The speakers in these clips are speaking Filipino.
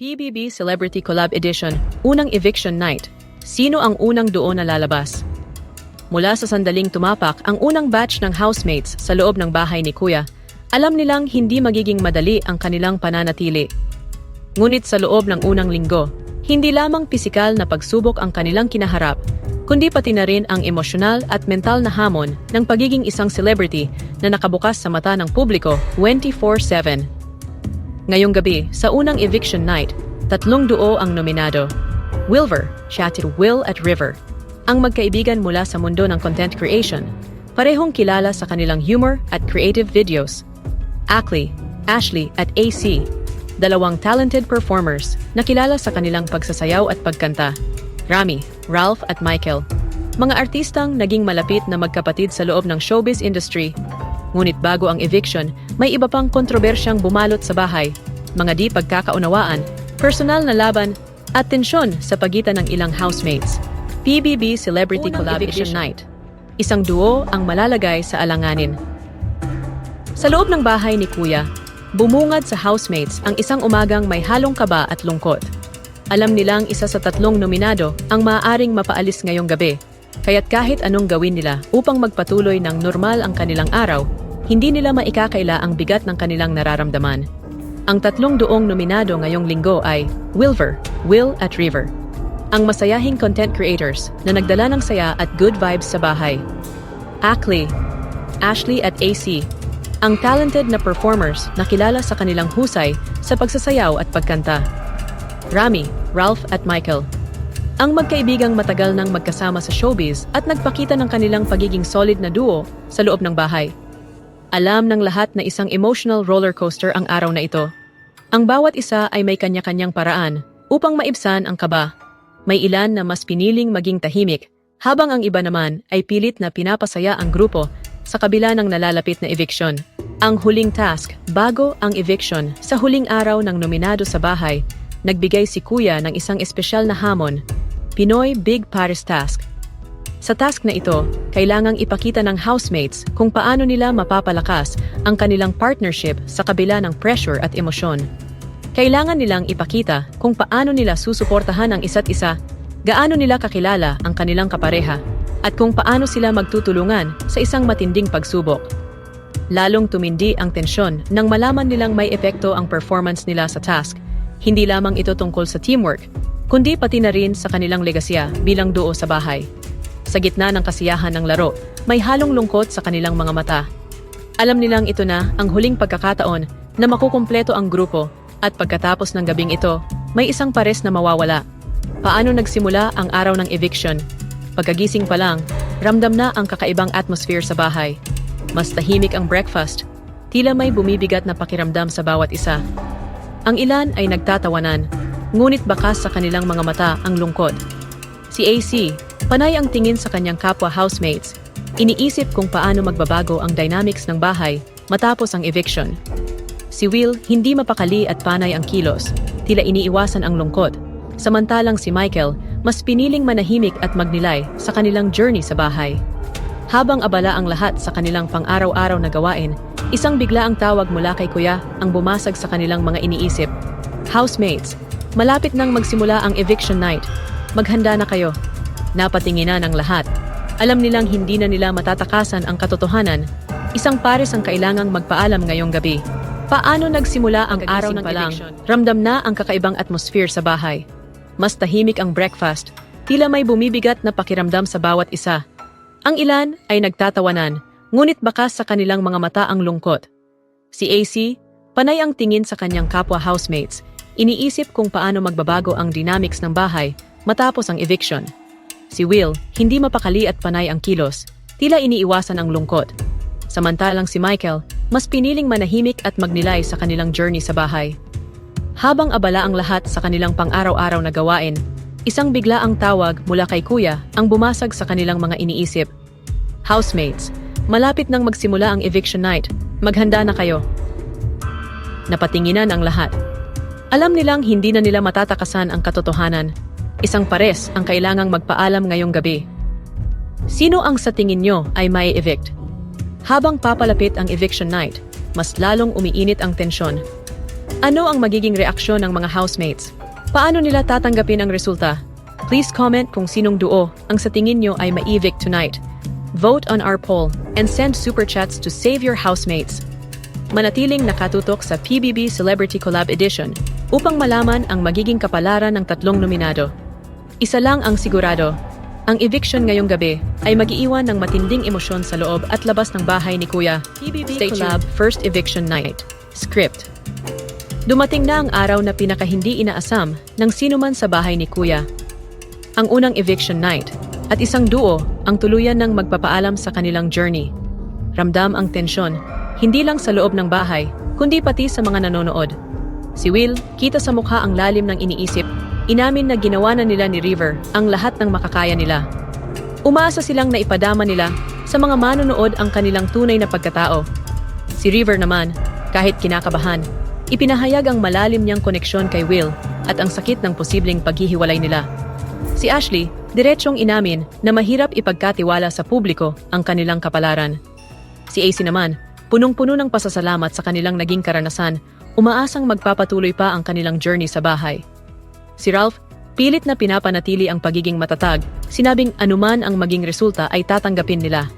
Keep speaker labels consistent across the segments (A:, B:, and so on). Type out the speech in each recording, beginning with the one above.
A: PBB Celebrity Collab Edition, unang eviction night. Sino ang unang doon na lalabas? Mula sa sandaling tumapak ang unang batch ng housemates sa loob ng bahay ni Kuya, alam nilang hindi magiging madali ang kanilang pananatili. Ngunit sa loob ng unang linggo, hindi lamang pisikal na pagsubok ang kanilang kinaharap, kundi pati na rin ang emosyonal at mental na hamon ng pagiging isang celebrity na nakabukas sa mata ng publiko 24-7. Ngayong gabi, sa unang eviction night, tatlong duo ang nominado. Wilver, chatted Will at River. Ang magkaibigan mula sa mundo ng content creation, parehong kilala sa kanilang humor at creative videos. Ackley, Ashley at AC, dalawang talented performers na kilala sa kanilang pagsasayaw at pagkanta. Rami, Ralph at Michael, mga artistang naging malapit na magkapatid sa loob ng showbiz industry Ngunit bago ang eviction, may iba pang kontrobersyang bumalot sa bahay, mga di pagkakaunawaan, personal na laban, at tensyon sa pagitan ng ilang housemates. PBB Celebrity
B: Unang
A: Collab
B: eviction
A: Edition Night. Isang duo ang malalagay sa alanganin. Sa loob ng bahay ni Kuya, bumungad sa housemates ang isang umagang may halong kaba at lungkot. Alam nilang isa sa tatlong nominado ang maaaring mapaalis ngayong gabi, kaya't kahit anong gawin nila upang magpatuloy ng normal ang kanilang araw, hindi nila maikakaila ang bigat ng kanilang nararamdaman. Ang tatlong doong nominado ngayong linggo ay Wilver, Will at River. Ang masayahing content creators na nagdala ng saya at good vibes sa bahay. Ackley, Ashley at AC, ang talented na performers na kilala sa kanilang husay sa pagsasayaw at pagkanta. Rami, Ralph at Michael, ang magkaibigang matagal nang magkasama sa showbiz at nagpakita ng kanilang pagiging solid na duo sa loob ng bahay. Alam ng lahat na isang emotional roller coaster ang araw na ito. Ang bawat isa ay may kanya-kanyang paraan upang maibsan ang kaba. May ilan na mas piniling maging tahimik, habang ang iba naman ay pilit na pinapasaya ang grupo sa kabila ng nalalapit na eviction. Ang huling task bago ang eviction sa huling araw ng nominado sa bahay, nagbigay si Kuya ng isang espesyal na hamon, Pinoy Big Paris Task. Sa task na ito, kailangang ipakita ng housemates kung paano nila mapapalakas ang kanilang partnership sa kabila ng pressure at emosyon. Kailangan nilang ipakita kung paano nila susuportahan ang isa't isa, gaano nila kakilala ang kanilang kapareha, at kung paano sila magtutulungan sa isang matinding pagsubok. Lalong tumindi ang tensyon nang malaman nilang may epekto ang performance nila sa task. Hindi lamang ito tungkol sa teamwork, kundi pati na rin sa kanilang legasya bilang duo sa bahay. Sa gitna ng kasiyahan ng laro, may halong lungkot sa kanilang mga mata. Alam nilang ito na ang huling pagkakataon na makukumpleto ang grupo at pagkatapos ng gabing ito, may isang pares na mawawala. Paano nagsimula ang araw ng eviction? Pagkagising pa lang, ramdam na ang kakaibang atmosphere sa bahay. Mas tahimik ang breakfast. Tila may bumibigat na pakiramdam sa bawat isa. Ang ilan ay nagtatawanan, ngunit bakas sa kanilang mga mata ang lungkot. Si AC, panay ang tingin sa kanyang kapwa housemates, iniisip kung paano magbabago ang dynamics ng bahay matapos ang eviction. Si Will hindi mapakali at panay ang kilos, tila iniiwasan ang lungkot. Samantalang si Michael, mas piniling manahimik at magnilay sa kanilang journey sa bahay. Habang abala ang lahat sa kanilang pang-araw-araw na gawain, isang bigla ang tawag mula kay Kuya ang bumasag sa kanilang mga iniisip. Housemates, malapit nang magsimula ang eviction night. Maghanda na kayo. Napatinginan ang lahat. Alam nilang hindi na nila matatakasan ang katotohanan. Isang pares ang kailangang magpaalam ngayong gabi. Paano nagsimula ang araw ng palang? Ramdam na ang kakaibang atmosphere sa bahay. Mas tahimik ang breakfast. Tila may bumibigat na pakiramdam sa bawat isa. Ang ilan ay nagtatawanan, ngunit bakas sa kanilang mga mata ang lungkot. Si AC, panay ang tingin sa kanyang kapwa housemates, iniisip kung paano magbabago ang dynamics ng bahay matapos ang eviction. Si Will, hindi mapakali at panay ang kilos, tila iniiwasan ang lungkot. Samantalang si Michael, mas piniling manahimik at magnilay sa kanilang journey sa bahay. Habang abala ang lahat sa kanilang pang-araw-araw na gawain, isang bigla ang tawag mula kay kuya ang bumasag sa kanilang mga iniisip. Housemates, malapit nang magsimula ang eviction night. Maghanda na kayo. Napatinginan ang lahat. Alam nilang hindi na nila matatakasan ang katotohanan. Isang pares ang kailangang magpaalam ngayong gabi. Sino ang sa tingin nyo ay may evict? Habang papalapit ang eviction night, mas lalong umiinit ang tensyon. Ano ang magiging reaksyon ng mga housemates? Paano nila tatanggapin ang resulta? Please comment kung sinong duo ang sa tingin nyo ay ma-evict tonight. Vote on our poll and send super chats to save your housemates. Manatiling nakatutok sa PBB Celebrity Collab Edition upang malaman ang magiging kapalaran ng tatlong nominado. Isa lang ang sigurado, ang eviction ngayong gabi ay magiiwan ng matinding emosyon sa loob at labas ng bahay ni Kuya. PBB
B: Stay
A: Collab First Eviction Night. Script. Dumating na ang araw na pinaka hindi inaasam ng sinuman sa bahay ni Kuya. Ang unang eviction night at isang duo ang tuluyan ng magpapaalam sa kanilang journey. Ramdam ang tensyon, hindi lang sa loob ng bahay, kundi pati sa mga nanonood. Si Will, kita sa mukha ang lalim ng iniisip, inamin na ginawa na nila ni River ang lahat ng makakaya nila. Umaasa silang na ipadama nila sa mga manonood ang kanilang tunay na pagkatao. Si River naman, kahit kinakabahan, ipinahayag ang malalim niyang koneksyon kay Will at ang sakit ng posibleng paghihiwalay nila. Si Ashley, diretsyong inamin na mahirap ipagkatiwala sa publiko ang kanilang kapalaran. Si AC naman, punong-puno ng pasasalamat sa kanilang naging karanasan, umaasang magpapatuloy pa ang kanilang journey sa bahay. Si Ralph, pilit na pinapanatili ang pagiging matatag, sinabing anuman ang maging resulta ay tatanggapin nila.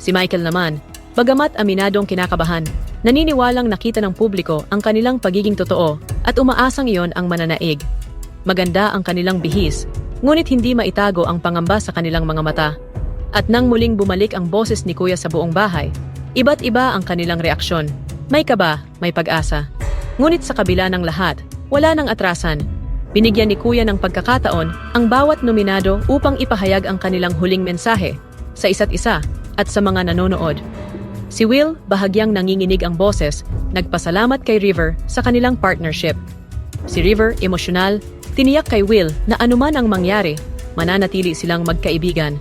A: Si Michael naman, bagamat aminadong kinakabahan, naniniwalang nakita ng publiko ang kanilang pagiging totoo at umaasang iyon ang mananaig. Maganda ang kanilang bihis, ngunit hindi maitago ang pangamba sa kanilang mga mata. At nang muling bumalik ang boses ni Kuya sa buong bahay, iba't iba ang kanilang reaksyon. May kaba, may pag-asa. Ngunit sa kabila ng lahat, wala nang atrasan. Binigyan ni Kuya ng pagkakataon ang bawat nominado upang ipahayag ang kanilang huling mensahe sa isa't isa at sa mga nanonood. Si Will, bahagyang nanginginig ang boses, nagpasalamat kay River sa kanilang partnership. Si River, emosyonal, tiniyak kay Will na anuman ang mangyari, mananatili silang magkaibigan.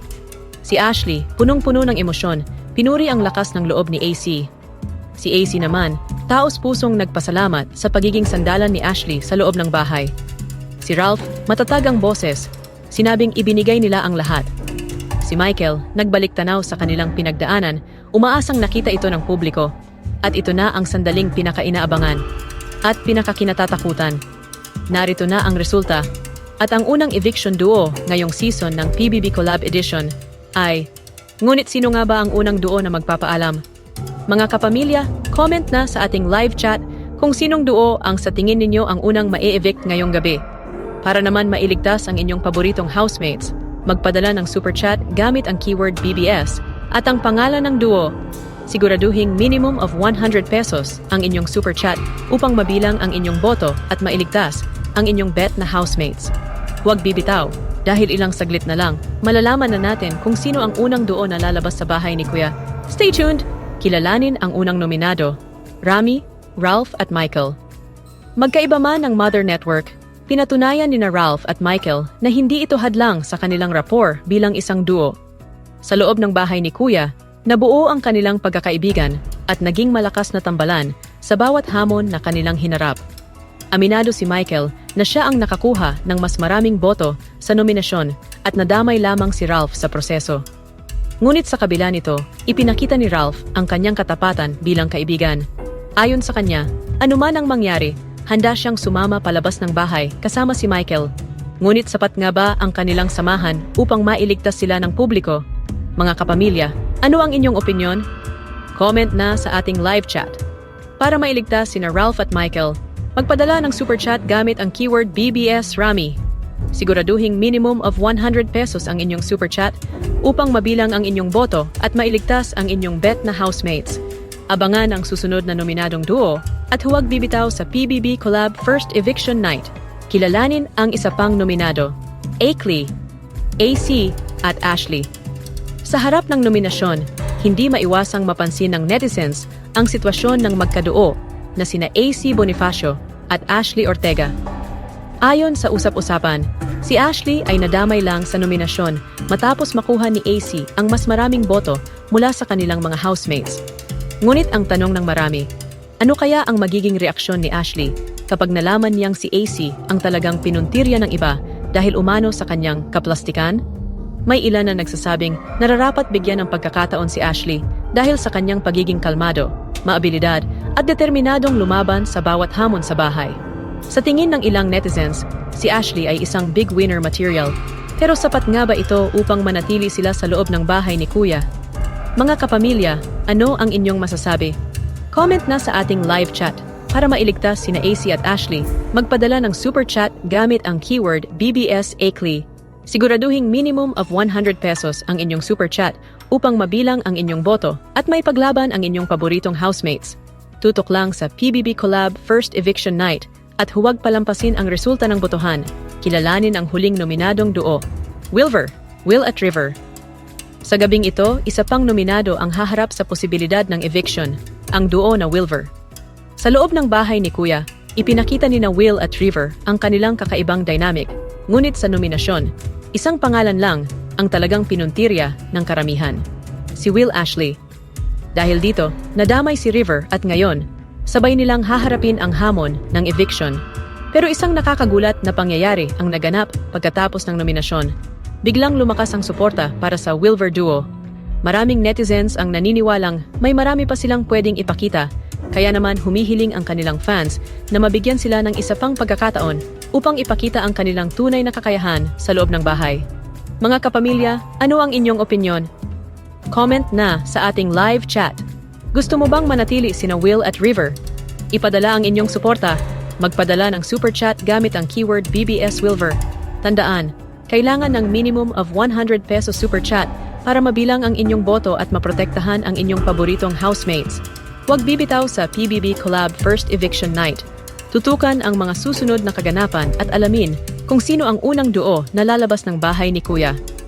A: Si Ashley, punong-puno ng emosyon, pinuri ang lakas ng loob ni AC. Si AC naman, taos pusong nagpasalamat sa pagiging sandalan ni Ashley sa loob ng bahay. Si Ralph, matatag ang boses, sinabing ibinigay nila ang lahat. Si Michael, nagbalik tanaw sa kanilang pinagdaanan, umaasang nakita ito ng publiko. At ito na ang sandaling pinakainaabangan at pinakakinatatakutan. Narito na ang resulta. At ang unang eviction duo ngayong season ng PBB Collab Edition ay Ngunit sino nga ba ang unang duo na magpapaalam? Mga kapamilya, comment na sa ating live chat kung sinong duo ang sa tingin ninyo ang unang ma-evict ngayong gabi. Para naman mailigtas ang inyong paboritong housemates, magpadala ng super chat gamit ang keyword BBS at ang pangalan ng duo. Siguraduhing minimum of 100 pesos ang inyong super chat upang mabilang ang inyong boto at mailigtas ang inyong bet na housemates. Huwag bibitaw dahil ilang saglit na lang, malalaman na natin kung sino ang unang duo na lalabas sa bahay ni Kuya. Stay tuned! Kilalanin ang unang nominado, Rami, Ralph at Michael. Magkaiba man ang Mother Network, pinatunayan ni na Ralph at Michael na hindi ito hadlang sa kanilang rapport bilang isang duo. Sa loob ng bahay ni Kuya, nabuo ang kanilang pagkakaibigan at naging malakas na tambalan sa bawat hamon na kanilang hinarap. Aminado si Michael na siya ang nakakuha ng mas maraming boto sa nominasyon at nadamay lamang si Ralph sa proseso. Ngunit sa kabila nito, ipinakita ni Ralph ang kanyang katapatan bilang kaibigan. Ayon sa kanya, anuman ang mangyari, handa siyang sumama palabas ng bahay kasama si Michael. Ngunit sapat nga ba ang kanilang samahan upang mailigtas sila ng publiko? Mga kapamilya, ano ang inyong opinyon? Comment na sa ating live chat. Para mailigtas sina Ralph at Michael, magpadala ng super chat gamit ang keyword BBS Rami. Siguraduhing minimum of 100 pesos ang inyong super chat upang mabilang ang inyong boto at mailigtas ang inyong bet na housemates. Abangan ang susunod na nominadong duo at huwag bibitaw sa PBB Collab First Eviction Night. Kilalanin ang isa pang nominado, Akley, AC at Ashley. Sa harap ng nominasyon, hindi maiwasang mapansin ng netizens ang sitwasyon ng magkaduo na sina AC Bonifacio at Ashley Ortega. Ayon sa usap-usapan, si Ashley ay nadamay lang sa nominasyon matapos makuha ni AC ang mas maraming boto mula sa kanilang mga housemates. Ngunit ang tanong ng marami, ano kaya ang magiging reaksyon ni Ashley kapag nalaman niyang si AC ang talagang pinuntirya ng iba dahil umano sa kanyang kaplastikan? May ilan na nagsasabing nararapat bigyan ng pagkakataon si Ashley dahil sa kanyang pagiging kalmado, maabilidad at determinadong lumaban sa bawat hamon sa bahay. Sa tingin ng ilang netizens, si Ashley ay isang big winner material. Pero sapat nga ba ito upang manatili sila sa loob ng bahay ni Kuya? Mga kapamilya, ano ang inyong masasabi? Comment na sa ating live chat para mailigtas sina AC at Ashley. Magpadala ng super chat gamit ang keyword BBS Akely. Siguraduhing minimum of 100 pesos ang inyong super chat upang mabilang ang inyong boto at may paglaban ang inyong paboritong housemates. Tutok lang sa PBB Collab First Eviction Night at huwag palampasin ang resulta ng botohan. Kilalanin ang huling nominadong duo. Wilver, Will at River. Sa gabing ito, isa pang nominado ang haharap sa posibilidad ng eviction, ang duo na Wilver. Sa loob ng bahay ni Kuya, ipinakita ni na Will at River ang kanilang kakaibang dynamic. Ngunit sa nominasyon, isang pangalan lang ang talagang pinuntirya ng karamihan. Si Will Ashley. Dahil dito, nadamay si River at ngayon, sabay nilang haharapin ang hamon ng eviction. Pero isang nakakagulat na pangyayari ang naganap pagkatapos ng nominasyon. Biglang lumakas ang suporta para sa Wilver Duo. Maraming netizens ang naniniwalang may marami pa silang pwedeng ipakita, kaya naman humihiling ang kanilang fans na mabigyan sila ng isa pang pagkakataon upang ipakita ang kanilang tunay na kakayahan sa loob ng bahay. Mga kapamilya, ano ang inyong opinyon? Comment na sa ating live chat. Gusto mo bang manatili sina Will at River? Ipadala ang inyong suporta. Magpadala ng super chat gamit ang keyword BBS Wilver. Tandaan, kailangan ng minimum of 100 pesos super chat para mabilang ang inyong boto at maprotektahan ang inyong paboritong housemates. Huwag bibitaw sa PBB Collab First Eviction Night. Tutukan ang mga susunod na kaganapan at alamin kung sino ang unang duo na lalabas ng bahay ni Kuya.